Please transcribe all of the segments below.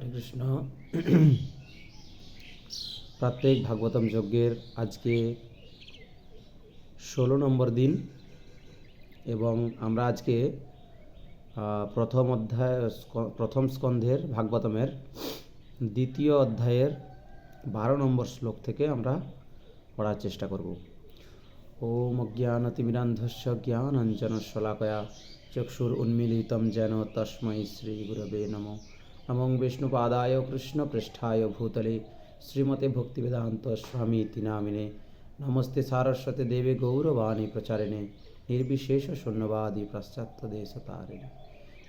হরে কৃষ্ণ। প্রত্যেক ভাগবতম যজ্ঞের আজকে ষোলো নম্বর দিন এবং আমরা আজকে প্রথম অধ্যায় প্রথম স্কন্ধের ভাগবতমের দ্বিতীয় অধ্যায়ের বারো নম্বর শ্লোক থেকে আমরা পড়ার চেষ্টা করব। ওম অজ্ঞানতিমিরান্ধস্য জ্ঞানাঞ্জনশলাকয়া, চক্ষুর উন্মিলিতম যেন তস্मै শ্রীগুরবে নম। নমো বিষ্ণুপাদায় কৃষ্ণপৃষ্ঠায় ভূতলে শ্রীমতে ভক্তিবেদান্ত স্বামী ইতি নামিনে। নমস্তে সারস্বতে দেবে গৌরবাণী প্রচারিণে। নির্বিশেষ শূন্যবাদী পাশ্চাত্য দেশতারিণে।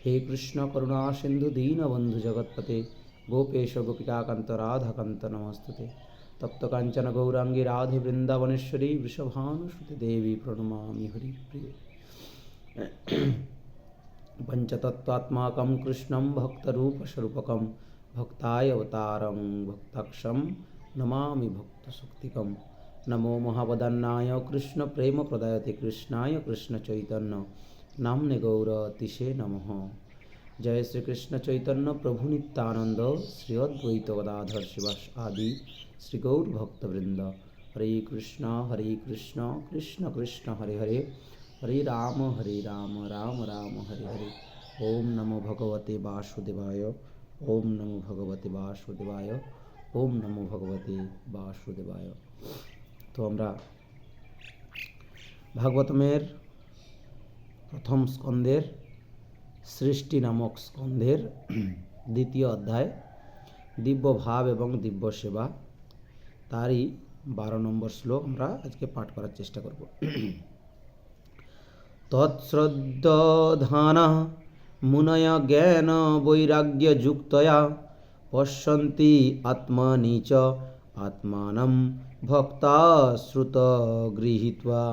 হে কৃষ্ণ করুণা সিন্ধু দীনবন্ধু জগৎপতে। গোপেশ গোপিকাকান্ত রাধাকান্ত নমস্তুতে। তপ্ত কাঞ্চন গৌরাঙ্গী রাধে বৃন্দাবনেশ্বরী বৃষভানুসুতে দেবী প্রণমামি হরিপ্রিয়ে। पंचतत्वात्मकं कृष्णं भक्तरूपस्वरूपकं भक्तायवतारं भक्ताक्षं नमामि भक्तशक्तिकं नमो महावदन्नाय कृष्णप्रेमप्रदायते कृष्णाय कृष्णचैतन्य। नाम्ने गौरतिशे नमः। जय श्री कृष्ण चैतन्य प्रभु नित्यानंद श्री अद्वैत गदाधर शिवास आदि श्री गौर भक्तवृंद हरे कृष्ण हरे कृष्ण कृष्ण कृष्ण, हरे हरे। হরে রাম হরে রাম রাম রাম, হরে হরে। ওম নমো ভগবতে বাসুদেবায়, ওম নমো ভগবতে বাসুদেবায়, ওম নমো ভগবতে বাসুদেবায়। তো আমরা ভাগবতমের প্রথম স্কন্ধের সৃষ্টি নামক স্কন্ধের দ্বিতীয় অধ্যায়, দিব্য ভাব এবং দিব্য সেবা, তারই বারো নম্বর শ্লোক আমরা আজকে পাঠ করার চেষ্টা করব। তৎশ্রদ্ধানা মুনয় জ্ঞান বৈরাগ্যযুক্তয়া পশ্যন্তি আত্মনি চ আত্মানম ভক্তা শ্রুত গৃহীত্বা।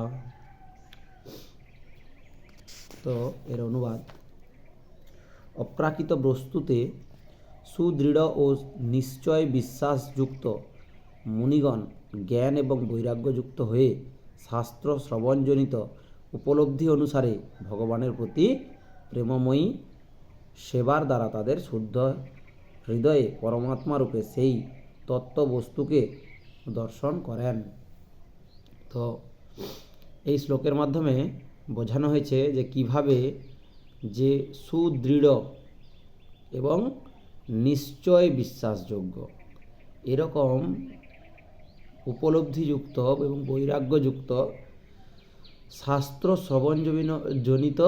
তো এর অনুবাদ। অপ্রাকৃত বস্তুতে সুদৃঢ় ও নিশ্চয় বিশ্বাসযুক্ত মুনিগণ জ্ঞান এবং বৈরাগ্যযুক্ত হয়ে শাস্ত্র শ্রবণজনিত উপলব্ধি অনুসারে ভগবানের প্রতি প্রেমময়ী সেবার দ্বারা তাদের শুদ্ধ হৃদয়ে পরমাত্মা রূপে সেই তত্ত্ববস্তুকে দর্শন করেন। তো এই শ্লোকের মাধ্যমে বোঝানো হয়েছে যে কীভাবে যে সুদৃঢ় এবং নিশ্চয় বিশ্বাসযোগ্য এরকম উপলব্ধিযুক্ত এবং বৈরাগ্যযুক্ত শাস্ত্র শ্রবণ জনিত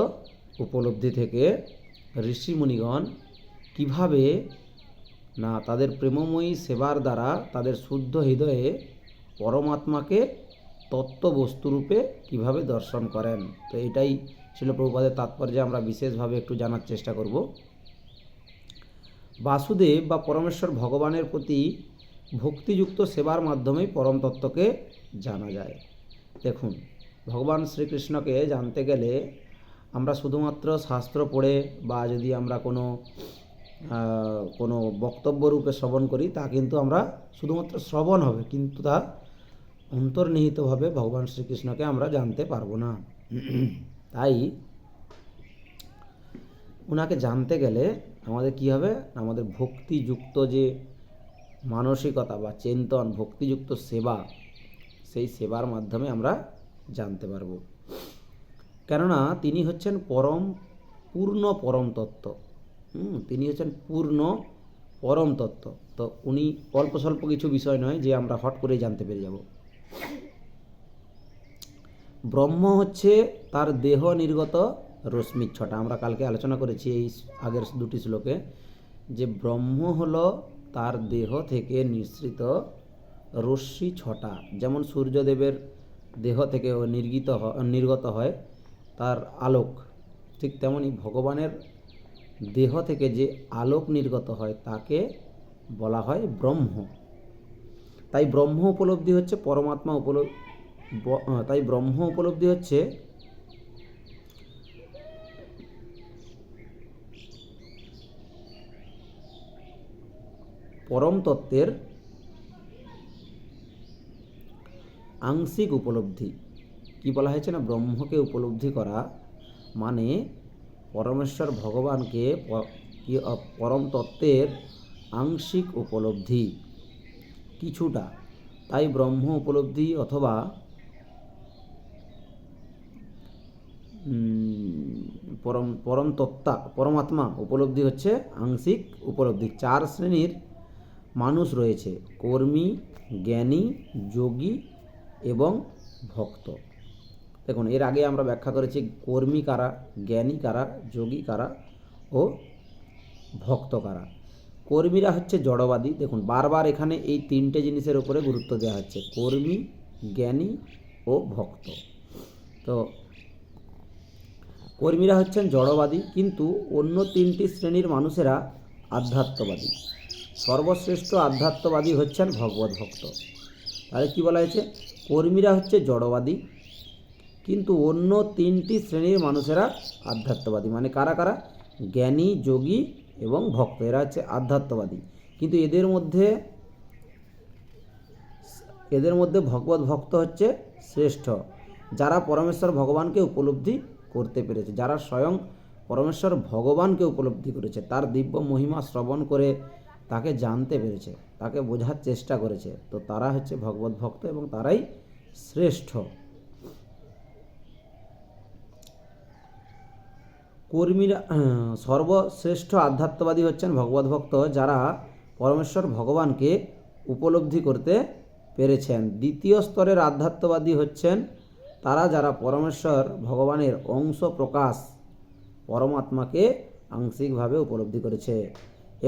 উপলব্ধি থেকে ঋষিমুনিগণ কীভাবে না তাদের প্রেমময়ী সেবার দ্বারা তাদের শুদ্ধ হৃদয়ে পরমাত্মাকে তত্ত্ববস্তুরূপে কীভাবে দর্শন করেন? তো এটাই ছিল প্রভুপাদের তাৎপর্য, আমরা বিশেষভাবে একটু জানার চেষ্টা করব। বাসুদেব বা পরমেশ্বর ভগবানের প্রতি ভক্তিযুক্ত সেবার মাধ্যমেই পরম তত্ত্বকে জানা যায়। দেখুন ভগবান শ্রীকৃষ্ণকে জানতে গেলে আমরা শুধুমাত্র শাস্ত্র পড়ে বা যদি আমরা কোনো কোনো বক্তব্য রূপে শ্রবণ করি, তা কিন্তু আমরা শুধুমাত্র শ্রবণ হবে, কিন্তু তা অন্তর্নিহিতভাবে ভগবান শ্রীকৃষ্ণকে আমরা জানতে পারব না। তাই ওনাকে জানতে গেলে আমাদের কি হবে? আমাদের ভক্তিযুক্ত যে মানসিকতা বা চিন্তন, ভক্তিযুক্ত সেবা, সেই সেবার মাধ্যমে আমরা জানতে পারব। কেননা তিনি হচ্ছেন পরম পূর্ণ পরম তত্ত্ব। হুম, তিনি হচ্ছেন পূর্ণ পরম তত্ত্ব। তো উনি অল্প স্বল্প কিছু বিষয় নয় যে আমরা হট করে জানতে পেরে যাব। ব্রহ্ম হচ্ছে তার দেহ নির্গত রশ্মির ছটা। আমরা কালকে আলোচনা করেছি এই আগের দুটি শ্লোকে যে ব্রহ্ম হলো তার দেহ থেকে নিঃসৃত রশ্মি ছটা। যেমন সূর্যদেবের দেহ থেকে ও নির্গিত নির্গত হয় তার আলোক। ঠিক তেমনি ভগবানের দেহ থেকে যে আলোক নির্গত হয় তাকে বলা হয় ব্রহ্ম। তাই ব্রহ্ম উপলব্ধি হচ্ছে পরমাত্মা উপলব্ধি তাই ব্রহ্ম উপলব্ধি হচ্ছে পরম তত্ত্বের আংশিক উপলব্ধি। কি বলা হয়েছে না? ব্রহ্মকে উপলব্ধি করা মানে পরমেশ্বর ভগবানকে পরম তত্ত্বের আংশিক উপলব্ধি। কিছুটা। তাই ব্রহ্ম উপলব্ধি অথবা পরম পরম তত্ত্বা, পরমাত্মা উপলব্ধি হচ্ছে আংশিক উপলব্ধি। চার শ্রেণির মানুষ রয়েছে। কর্মী, জ্ঞানী, যোগী এবং ভক্ত। দেখুন, এর আগে আমরা ব্যাখ্যা করেছি কর্মী কারা, জ্ঞানী কারা, যোগী কারা ও ভক্ত কারা। কর্মীরা হচ্ছে জড়বাদী। দেখুন, বারবার এখানে এই তিনটে জিনিসের উপরে গুরুত্ব দেওয়া হচ্ছে, কর্মী, জ্ঞানী ও ভক্ত। তো কর্মীরা হচ্ছেন জড়বাদী, কিন্তু অন্য তিনটি শ্রেণির মানুষেরা আধ্যাত্মবাদী। সর্বশ্রেষ্ঠ আধ্যাত্মবাদী হচ্ছেন ভগবত ভক্ত। তাহলে কী বলা হয়েছে? কর্মীরা হচ্ছে জড়বাদী। কিন্তু অন্য তিনটি শ্রেণির মানুষেরা আধ্যাত্মবাদী। মানে কারা কারা? জ্ঞানী, যোগী এবং ভক্ত। এরা হচ্ছে আধ্যাত্মবাদী। কিন্তু এদের মধ্যে এদের মধ্যে ভগবত ভক্ত হচ্ছে শ্রেষ্ঠ, যারা পরমেশ্বর ভগবানকে উপলব্ধি করতে পেরেছে, যারা স্বয়ং পরমেশ্বর ভগবানকে উপলব্ধি করেছে, তার দিব্য মহিমা শ্রবণ করে তাকে জানতে পেরেছে, তাকে বোঝার চেষ্টা করেছে। তো তারা হচ্ছে ভগবত ভক্ত এবং তারাই শ্রেষ্ঠ। কর্মীরা, সর্বশ্রেষ্ঠ আধ্যাত্মবাদী হচ্ছেন ভগবত ভক্ত যারা পরমেশ্বর ভগবানকে উপলব্ধি করতে পেরেছেন। দ্বিতীয় স্তরের আধ্যাত্মবাদী হচ্ছেন তারা যারা পরমেশ্বর ভগবানের অংশ প্রকাশ পরমাত্মাকে আংশিকভাবে উপলব্ধি করেছে।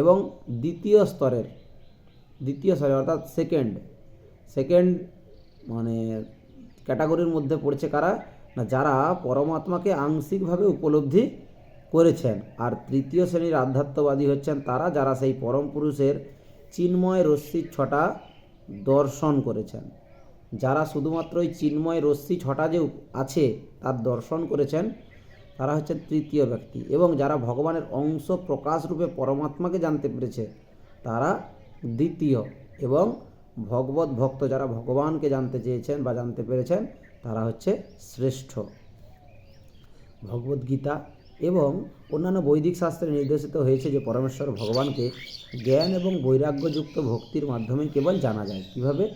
এবং দ্বিতীয় স্তরের, দ্বিতীয় স্তরে অর্থাৎ সেকেন্ড সেকেন্ড মানে ক্যাটাগরির মধ্যে পড়ছে কারা? না, যারা পরমাত্মাকে আংশিকভাবে উপলব্ধি করেছেন। আর তৃতীয় শ্রেণির আধ্যাত্মবাদী হচ্ছেন তারা, যারা সেই পরম পুরুষের চিন্ময় রশ্মির ছটা দর্শন করেছেন। যারা শুধুমাত্র ওই চিন্ময় রশ্মি ছটা যে আছে, তার দর্শন করেছেন, তারা হচ্ছেন তৃতীয় ব্যক্তি। এবং যারা ভগবানের অংশ প্রকাশ রূপে পরমাত্মাকে জানতে পেরেছে, তারা দ্বিতীয়। এবং ভগবত ভক্ত যারা ভগবানকে জানতে চেয়েছেন বা জানতে পেরেছেন, তারা হচ্ছে শ্রেষ্ঠ। ভগবদ্গীতা এবং অন্যান্য বৈদিক শাস্ত্রে নির্দেশিত হয়েছে যে পরমেশ্বর ভগবানকে জ্ঞান এবং বৈরাগ্যযুক্ত ভক্তির মাধ্যমে কেবল জানা যায়। কীভাবে?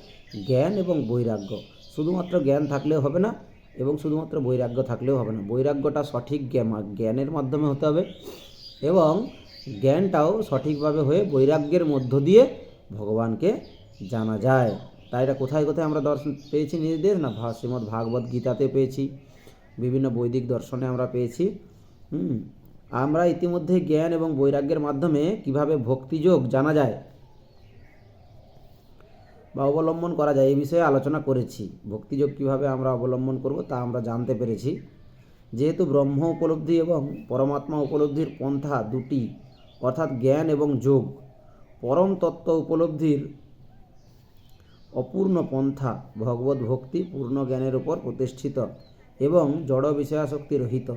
জ্ঞান এবং বৈরাগ্য। শুধুমাত্র জ্ঞান থাকলেও হবে না এবং শুধুমাত্র বৈরাগ্য থাকলেও হবে না। বৈরাগ্যটা সঠিক জ্ঞান জ্ঞানের মাধ্যমে হতে হবে এবং জ্ঞানটাও সঠিকভাবে হয়ে বৈরাগ্যের মধ্য দিয়ে ভগবানকে জানা যায়। তাই এটা কোথায় কোথায় আমরা দর্শন পেয়েছি নির্দেশ না শ্রীমদ্ ভাগবত গীতাতে পেয়েছি। বিভিন্ন বৈদিক দর্শনে আমরা পেয়েছি। হুম, আমরা ইতিমধ্যে জ্ঞান এবং বৈরাগ্যের মাধ্যমে কীভাবে ভক্তিযোগ জানা যায় বা অবলম্বন করা যায় এই বিষয়ে আলোচনা করেছি। ভক্তিযোগ কীভাবে আমরা অবলম্বন করব তা আমরা জানতে পেরেছি। যেহেতু ব্রহ্ম উপলব্ধি এবং পরমাত্মা উপলব্ধির পন্থা দুটি, অর্থাৎ জ্ঞান এবং যোগ, পরম তত্ত্ব উপলব্ধির অপূর্ণ পন্থা, ভগবত ভক্তি পূর্ণ জ্ঞানের উপর প্রতিষ্ঠিত এবং জড় বিষয়াসক্তি রহিত।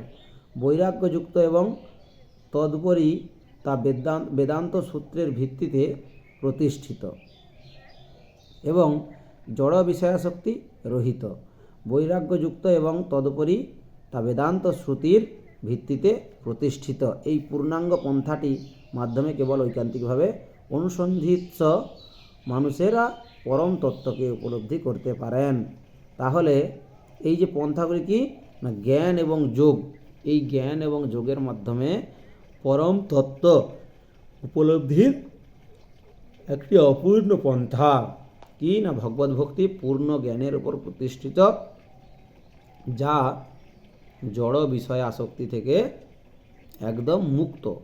বৈরাগ্যযুক্ত এবং তদুপরি তা বেদান্ত বেদান্ত সূত্রের ভিত্তিতে প্রতিষ্ঠিত এবং জড় বিষয়াসক্তি রহিত। বৈরাগ্যযুক্ত এবং তদুপরি তা বেদান্ত শ্রুতির ভিত্তিতে প্রতিষ্ঠিত। এই পূর্ণাঙ্গ পন্থাটি মাধ্যমে কেবল ঐকান্তিকভাবে অনুসন্ধিত মানুষেরা পরম তত্ত্বকে উপলব্ধি করতে পারেন। তাহলে এই যে পন্থাগুলি কি? না, জ্ঞান এবং যোগ। এই জ্ঞান এবং যোগের মাধ্যমে পরম তত্ত্ব উপলব্ধির একটি অপূর্ণ পন্থা। কি? না, ভগবত ভক্তি পূর্ণ জ্ঞানের উপর প্রতিষ্ঠিত, যা জড় বিষয় আসক্তি থেকে একদম মুক্ত।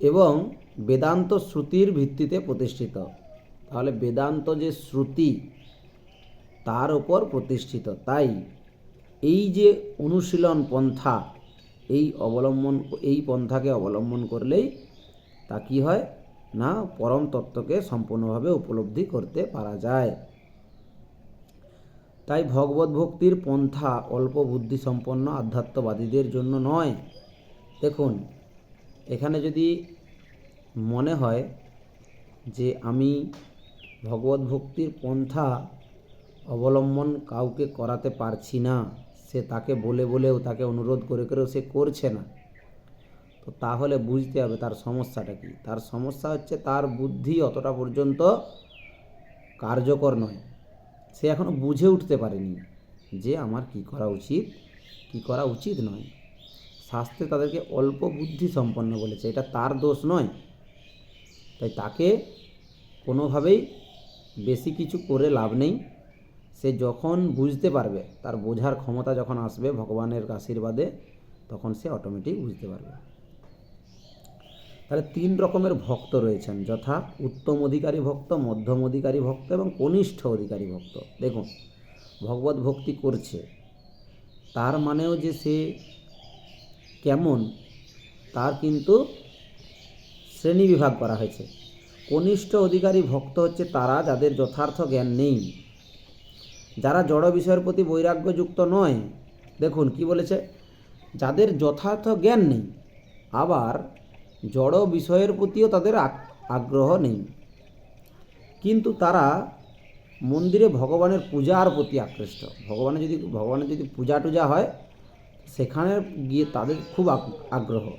এবং বেদান্ত শ্রুতির ভিত্তিতে প্রতিষ্ঠিত। তাহলে বেদান্ত যে শ্রুতি, তার উপর প্রতিষ্ঠিত। তাই এই যে অনুশীলন পন্থা, এই অবলম্বন, এই পন্থাকে অবলম্বন করলেই তা কী হয়? না, পরম তত্ত্বকে সম্পূর্ণভাবে উপলব্ধি করতে পারা যায়। তাই ভগবত ভক্তির পন্থা অল্প বুদ্ধি সম্পন্ন আধ্যাত্মবাদীদের জন্য নয়। দেখুন, এখানে যদি মনে হয় যে আমি ভগবত ভক্তির পন্থা অবলম্বন কাউকে করাতে পারছি না। সে তাকে বলে বলেও তাকে অনুরোধ করে করেও সে করছে না। তো তাহলে বুঝতে হবে তার সমস্যাটা কি। তার সমস্যা হচ্ছে তার বুদ্ধি অতটা পর্যন্ত কার্যকর নয়। সে এখনও বুঝে উঠতে পারেনি যে আমার কি করা উচিত, কি করা উচিত নয়। শাস্ত্রে তাদেরকে অল্প বুদ্ধি সম্পন্ন বলেছে। এটা তার দোষ নয়। তাই তাকে কোনোভাবেই বেশি কিছু করে লাভ নেই। সে যখন বুঝতে পারবে, তার বোঝার ক্ষমতা যখন আসবে ভগবানের আশীর্বাদে, তখন সে অটোমেটিক বুঝতে পারবে। তাহলে তিন রকমের ভক্ত রয়েছেন, যথা উত্তম অধিকারী ভক্ত, মধ্যম অধিকারী ভক্ত এবং কনিষ্ঠ অধিকারী ভক্ত। দেখুন, ভগবত ভক্তি করছে। তার মানেও যে সে কেমন, তার কিন্তু শ্রেণি বিভাগ করা হয়েছে। কনিষ্ঠ অধিকারী ভক্ত হচ্ছে তারা যাদের যথার্থ জ্ঞান নেই। যারা জড় বিষয়ের প্রতি বৈরাগ্যযুক্ত নয়, দেখুন কি বলেছে, যাদের যথার্থ জ্ঞান নেই, আবার জড় বিষয়ের প্রতিও তাদের আগ- আগ্রহ নেই। কিন্তু তারা মন্দিরে ভগবানের পূজার প্রতি আকৃষ্ট। ভগবানের যদি ভগবানের যদি পূজা টুজা হয়, সেখানে গিয়ে তাদের খুব আগ- আগ্রহ।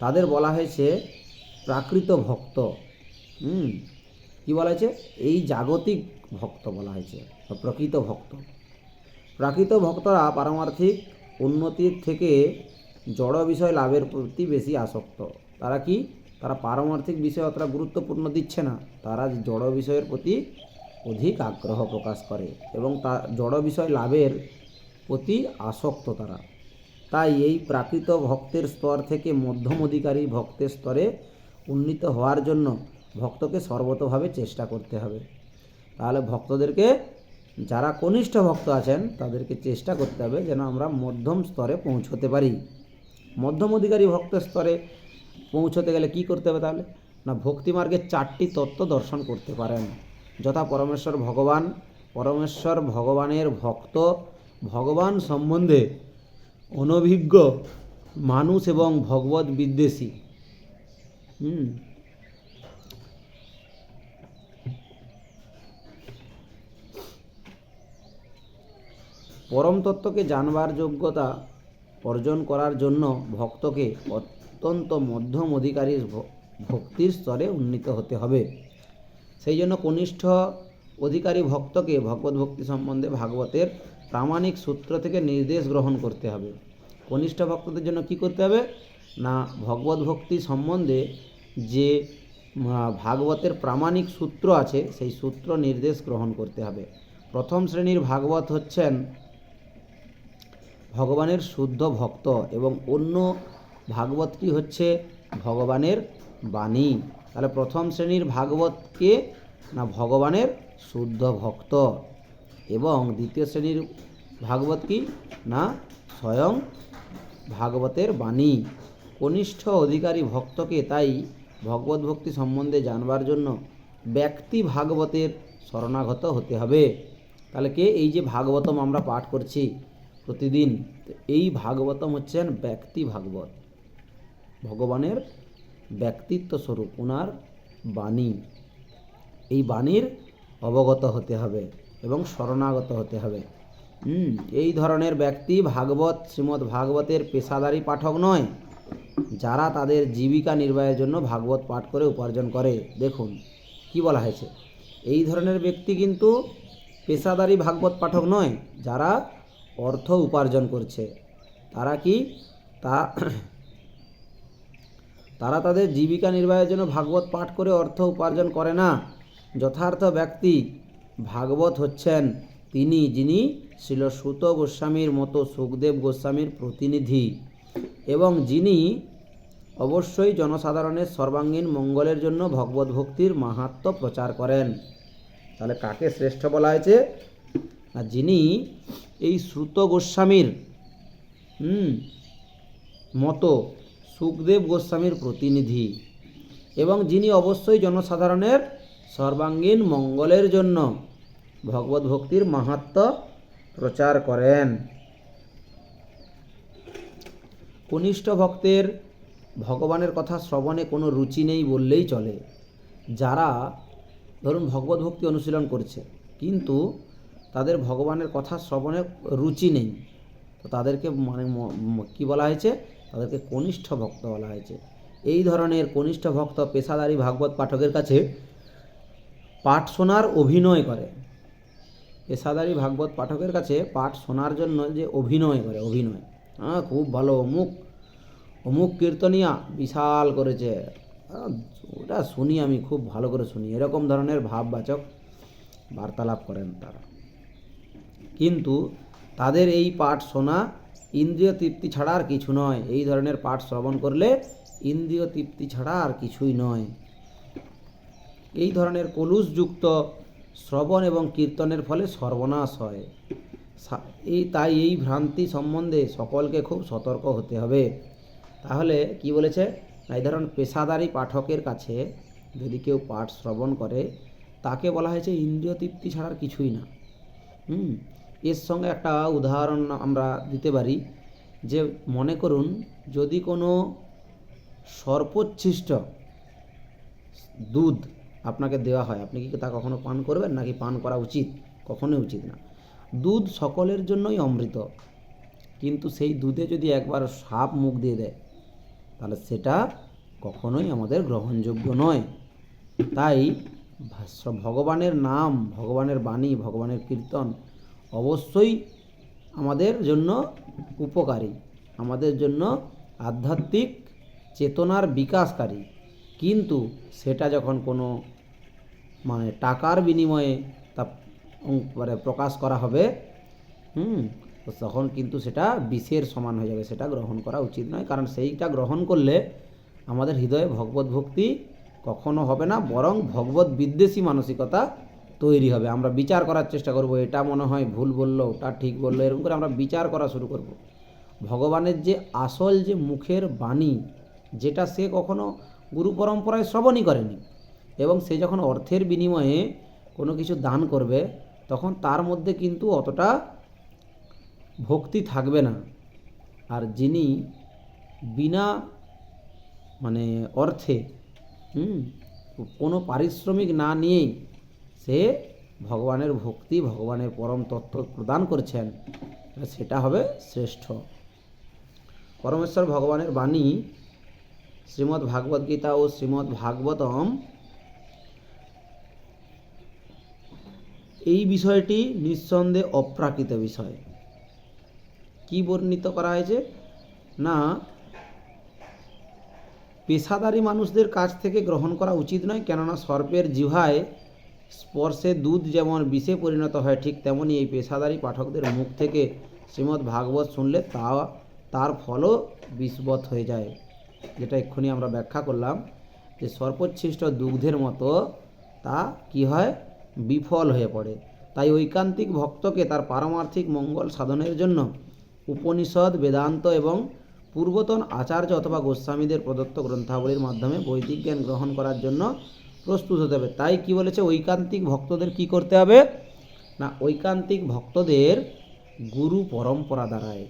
তাদের বলা হয়েছে প্রাকৃত ভক্ত। হুম? কী বলা হয়েছে? এই জাগতিক ভক্ত বলা হয়েছে প্রকৃত ভক্ত। প্রাকৃত ভক্তরা পারমার্থিক উন্নতির থেকে জড় বিষয় লাভের প্রতি বেশি আসক্ত। তারা কি? তারা পারমার্থিক বিষয় অতটা গুরুত্বপূর্ণ দিচ্ছে না। তারা জড় বিষয়ের প্রতি অধিক আগ্রহ প্রকাশ করে এবং তা, জড় বিষয় লাভের প্রতি আসক্ত তারা। তাই এই প্রাকৃত ভক্তের স্তর থেকে মধ্যম অধিকারী ভক্তের স্তরে উন্নীত হওয়ার জন্য ভক্তকে সর্বতভাবে চেষ্টা করতে হবে। তাহলে ভক্তদেরকে, যারা কনিষ্ঠ ভক্ত আছেন, তাদেরকে চেষ্টা করতে হবে যেন আমরা মধ্যম স্তরে পৌঁছতে পারি। মধ্যম অধিকারী ভক্তের স্তরে পৌঁছতে গেলে কি করতে হবে তাহলে? না ভক্তিমার্গের চারটি তত্ত্ব দর্শন করতে পারেন। যথা পরমেশ্বর ভগবান, পরমেশ্বর ভগবানের ভক্ত, ভগবান সম্বন্ধে অনভিজ্ঞ মানুষ এবং ভগবত বিদ্বেষী। হুম। পরম তত্ত্বকে জানবার যোগ্যতা অর্জন করার জন্য ভক্তকে অত্যন্ত মধ্যম অধিকারীর ভক্তির স্তরে উন্নীত হতে হবে। সেই জন্য কনিষ্ঠ অধিকারী ভক্তকে ভগবত ভক্তি সম্বন্ধে ভাগবতের প্রামাণিক সূত্র থেকে নির্দেশ গ্রহণ করতে হবে। কনিষ্ঠ ভক্তদের জন্য কি করতে হবে? না ভগবত ভক্তি সম্বন্ধে যে ভাগবতের প্রামাণিক সূত্র আছে, সেই সূত্র নির্দেশ গ্রহণ করতে হবে। প্রথম শ্রেণির ভাগবত হচ্ছেন ভগবানের শুদ্ধ ভক্ত এবং অন্য ভাগবতটি হচ্ছে ভগবানের বাণী। তাহলে প্রথম শ্রেণির ভাগবতকে না, ভগবানের শুদ্ধ ভক্ত। এবং দ্বিতীয় শ্রেণির ভাগবত কি? না, স্বয়ং ভাগবতের বাণী। কনিষ্ঠ অধিকারী ভক্তকে তাই ভগবত ভক্তি সম্বন্ধে জানবার জন্য ব্যক্তি ভাগবতের শরণাগত হতে হবে। তাহলে কে? এই যে ভাগবতম আমরা পাঠ করছি প্রতিদিন এই ভাগবতম হচ্ছেন ব্যক্তি ভাগবত। ভগবানের ব্যক্তিত্ব স্বরূপ ওনার বাণী। এই বাণীর অবগত হতে হবে এবং শরণাগত হতে হবে। এই ধরনের ব্যক্তি ভাগবত শ্রীমদ্ ভাগবতের পেশাদারী পাঠক নয়। যারা তাদের জীবিকা নির্বাহের জন্য ভাগবত পাঠ করে উপার্জন করে। দেখুন, কি বলা হয়েছে? এই ধরনের ব্যক্তি কিন্তু পেশাদারি ভাগবত পাঠক নয়, যারা অর্থ উপার্জন করছে। তারা কি? তা তারা তাদের জীবিকা নির্বাহের জন্য ভাগবত পাঠ করে অর্থ উপার্জন করে না। যথার্থ ব্যক্তি ভাগবত হচ্ছেন তিনি, যিনি শিল সুত গোস্বামীর মতো সুখদেব গোস্বামীর প্রতিনিধি। এবং যিনি অবশ্যই জনসাধারণের সর্বাঙ্গীন মঙ্গলের জন্য ভগবত ভক্তির মাহাত্ম্য প্রচার করেন। তাহলে কাকে শ্রেষ্ঠ বলা হয়েছে? আর যিনি এই শ্রুত গোস্বামীর মতো সুখদেব গোস্বামীর প্রতিনিধি এবং যিনি অবশ্যই জনসাধারণের সর্বাঙ্গীন মঙ্গলের জন্য ভগবত ভক্তির মাহাত্ম্য প্রচার করেন। কনিষ্ঠ ভক্তের ভগবানের কথা শ্রবণে কোনো রুচি নেই বললেই চলে। যারা ধরুন ভগবত ভক্তি অনুশীলন করছে, কিন্তু তাদের ভগবানের কথা শ্রবণে রুচি নেই, তো তাদেরকে মানে ম- বলা হয়েছে? তাদেরকে কনিষ্ঠ ভক্ত বলা হয়েছে। এই ধরনের কনিষ্ঠ ভক্ত পেশাদারী ভাগবত পাঠকের কাছে পাঠ শোনার অভিনয় করে। পেশাদারী ভাগবত পাঠকের কাছে পাঠ শোনার জন্য যে অভিনয় করে, অভিনয়। হ্যাঁ খুব ভালো, অমুক অমুক কীর্তনিয়া বিশাল করেছে। ওটা শুনি আমি, খুব ভালো করে শুনি। এরকম ধরনের ভাববাচক বার্তালাপ করেন তারা। কিন্তু তাদের এই পাঠ শোনা ইন্দ্রিয় তৃপ্তি ছাড়া আর কিছু নয়। এই ধরনের পাঠ শ্রবণ করলে ইন্দ্রিয় তৃপ্তি ছাড়া আর কিছুই নয়। এই ধরনের কলুষযুক্ত শ্রবণ এবং কীর্তনের ফলে সর্বনাশ হয়। এই তাই এই ভ্রান্তি সম্বন্ধে সকলকে খুব সতর্ক হতে হবে। তাহলে কি বলেছে? এই ধরুন পেশাদারি পাঠকের কাছে যদি কেউ পাঠ শ্রবণ করে, তাকে বলা হয়েছে ইন্দ্রিয় তৃপ্তি ছাড়ার কিছুই না। হুম, এর সঙ্গে একটা উদাহরণ আমরা দিতে পারি যে মনে করুন যদি কোনো সর্বোচ্ছিষ্ট দুধ আপনাকে দেওয়া হয়, আপনি কি তা কখনো পান করবেন নাকি পান করা উচিত? কখনোই উচিত না। দুধ সকলের জন্যই অমৃত। কিন্তু সেই দুধে যদি একবার সাপ মুখ দিয়ে দেয়, তাহলে সেটা কখনোই আমাদের গ্রহণযোগ্য নয়। তাই ভগবানের নাম, ভগবানের বাণী, ভগবানের কীর্তন অবশ্যই আমাদের জন্য উপকারী, আমাদের জন্য আধ্যাত্মিক চেতনার বিকাশকারী। কিন্তু সেটা যখন কোনো মানে টাকার বিনিময়ে তা মানে প্রকাশ করা হবে। হুম? তো তখন কিন্তু সেটা বিষের সমান হয়ে যাবে, সেটা গ্রহণ করা উচিত নয়। কারণ সেইটা গ্রহণ করলে আমাদের হৃদয়ে ভগবত ভক্তি কখনো হবে না, বরং ভগবত বিদ্বেষী মানসিকতা তৈরি হবে। আমরা বিচার করার চেষ্টা করব, এটা মনে হয় ভুল বলল, ওটা ঠিক বলল, এরকম করে আমরা বিচার করা শুরু করব। ভগবানের যে আসল যে মুখের বাণী, যেটা সে কখনো গুরু পরম্পরায় শ্রবণই করেনি, এবং সে যখন অর্থের বিনিময়ে কোনো কিছু দান করবে তখন তার মধ্যে কিন্তু অতটা ভক্তি থাকবে না। আর যিনি বিনা মানে অর্থে, হুম, কোনো পারিশ্রমিক না নিয়েই সে ভগবানের ভক্তি, ভগবানের পরম তত্ত্ব প্রদান করছেন, সেটা হবে শ্রেষ্ঠ। পরমেশ্বর ভগবানের বাণী শ্রীমদ্ ভাগবত গীতা ও শ্রীমদ্ ভাগবতম এই বিষয়টি নিঃসন্দেহে অপ্রাকৃত বিষয়। কি বর্ণিত করা হয়েছে? না, পেশাদারি মানুষদের কাছ থেকে গ্রহণ করা উচিত নয়, কেননা সর্পের জিহায় স্পর্শে দুধ যেমন বিষে পরিণত হয়, ঠিক তেমনি এই পেশাদারি পাঠকদের মুখ থেকে শ্রীমদ্ ভাগবত শুনলে তা, তার ফলও বিষবৎ হয়ে যায়। যেটা এক্ষুনি আমরা ব্যাখ্যা করলাম যে সর্বোচ্ছিষ্ট দুগ্ধের মতো তা কি হয়? বিফল হয়ে পড়ে। তাই ঐকান্তিক ভক্তকে তার পারমার্থিক মঙ্গল সাধনের জন্য উপনিষদ, বেদান্ত এবং পূর্বতন আচার্য অথবা গোস্বামীদের প্রদত্ত গ্রন্থাবলীর মাধ্যমে বৈদিক জ্ঞান গ্রহণ করার জন্য প্রস্তুত হতে হবে। তাই কি বলেছে? ঐকান্তিক ভক্তদের কি করতে হবে? না, ঐকান্তিক ভক্তদের গুরু পরম্পরা দ্বারায়।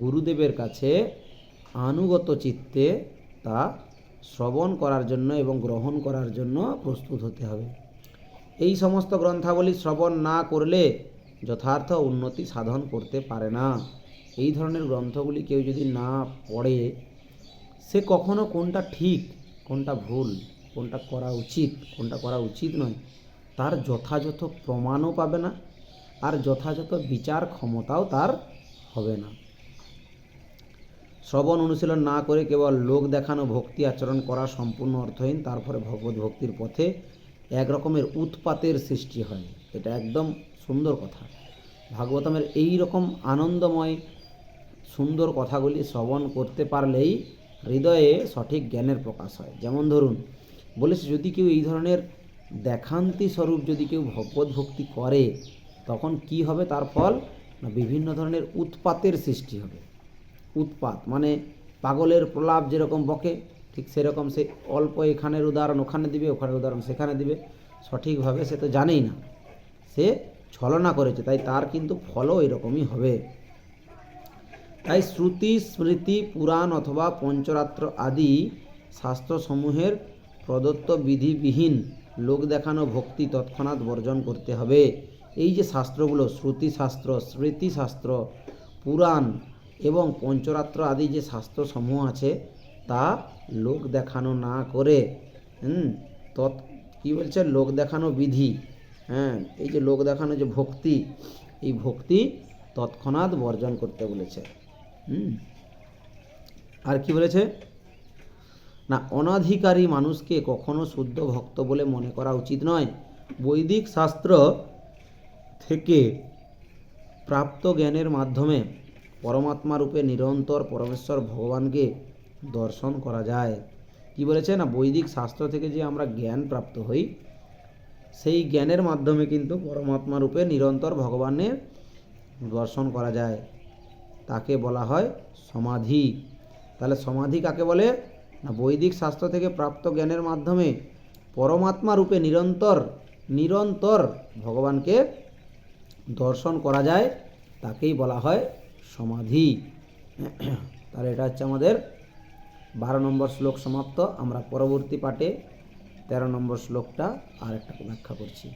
গুরুদেবের কাছে আনুগত চিত্তে তা শ্রবণ করার জন্য এবং গ্রহণ করার জন্য প্রস্তুত হতে হবে। এই সমস্ত গ্রন্থাবলী শ্রবণ না করলে যথার্থ উন্নতি সাধন করতে পারে না। এই ধরনের গ্রন্থগুলি কেউ যদি না পড়ে, সে কখনো কোনটা ঠিক, কোনটা ভুল, কোনটা করা উচিত, কোনটা করা উচিত নয়, তার যথাযথ প্রমাণও পাবে না আর যথাযথ বিচার ক্ষমতাও তার হবে না। শ্রবণ অনুশীলন না করে কেবল লোক দেখানো, ভক্তি আচরণ করা সম্পূর্ণ অর্থহীন, তারপরে ভগবত ভক্তির পথে এক রকমের উৎপাতের সৃষ্টি হয়। এটা একদম সুন্দর কথা। ভাগবতমের এই রকম আনন্দময় সুন্দর কথাগুলি শ্রবণ করতে পারলেই হৃদয়ে সঠিক জ্ঞানের প্রকাশ হয়। যেমন ধরুন বলেছে যদি কেউ এই ধরনের দেখান্তি স্বরূপ যদি কেউ ভগবত ভক্তি করে, তখন কি হবে? তার ফল? না, বিভিন্ন ধরনের উৎপাতের সৃষ্টি হবে। উৎপাত মানে পাগলের প্রলাপ যেরকম বকে ঠিক সেরকম সে অল্প এখানের উদাহরণ ওখানে দিবে, ওখানের উদাহরণ সেখানে দিবে। সঠিকভাবে সে তো জানেই না। সে ছলনা করেছে, তাই তার কিন্তু ফলও এরকমই হবে। তাই শ্রুতি, স্মৃতি, পুরাণ অথবা পঞ্চরাত্র আদি শাস্ত্রসমূহের প্রদত্ত বিধিবিহীন লোক দেখানো ভক্তি তৎক্ষণাৎ বর্জন করতে হবে। এই যে শাস্ত্রগুলো, শ্রুতিশাস্ত্র, স্মৃতিশাস্ত্র, পুরাণ এবং পঞ্চরাত্র আদি যে শাস্ত্রসমূহ আছে তা লোক দেখানো না করে। হুম, তৎ, কী বলছে? লোক দেখানো বিধি। হ্যাঁ এই যে লোক দেখানো যে ভক্তি, এই ভক্তি তৎক্ষণাৎ বর্জন করতে বলেছে। হুম, আর কি বলেছে? না, অনাধিকারী মানুষকে কখনো শুদ্ধ ভক্ত বলে মনে করা উচিত নয়। বৈদিক শাস্ত্র থেকে প্রাপ্ত জ্ঞানের মাধ্যমে পরমাত্মা রূপে নিরন্তর পরমেশ্বর ভগবানকে দর্শন করা যায়। কি বলেছে না, বৈদিক শাস্ত্র থেকে যে আমরা জ্ঞান প্রাপ্ত হই, সেই জ্ঞানের মাধ্যমে কিন্তু পরমাত্মা রূপে নিরন্তর ভগবানের দর্শন করা যায়। তাকে বলা হয় সমাধি। তাহলে সমাধি কাকে বলে? না, বৈদিক শাস্ত্র থেকে প্রাপ্ত জ্ঞানের মাধ্যমে পরমাত্মা রূপে নিরন্তর নিরন্তর ভগবানকে দর্শন করা যায়, তাকেই বলা হয় সমাধি। তাহলে এটা হচ্ছে আমাদের বারো নম্বর শ্লোক সমাপ্ত। আমরা পরবর্তী পাঠে তেরো নম্বর শ্লোকটা আর একটা ব্যাখ্যা করছি।